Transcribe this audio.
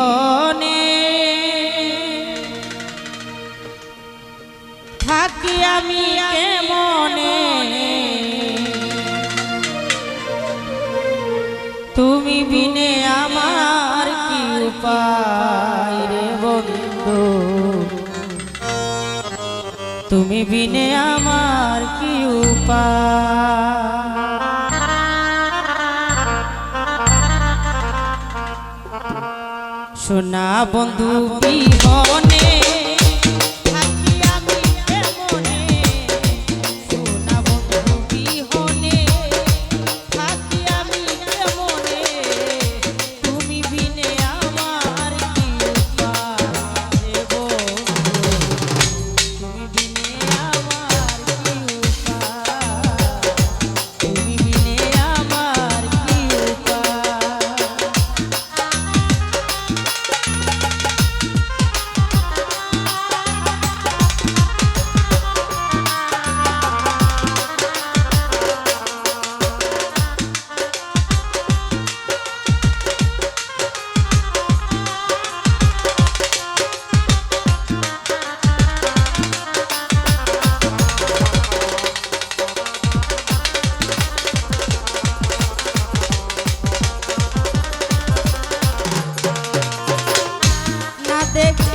বিহনে থাকি আমি কেমনে? তুমি বিনে আমার কি উপায় রে বন্ধু? তুমি বিনে আমার কি উপায়? সোনা বন্ধু বিহনে de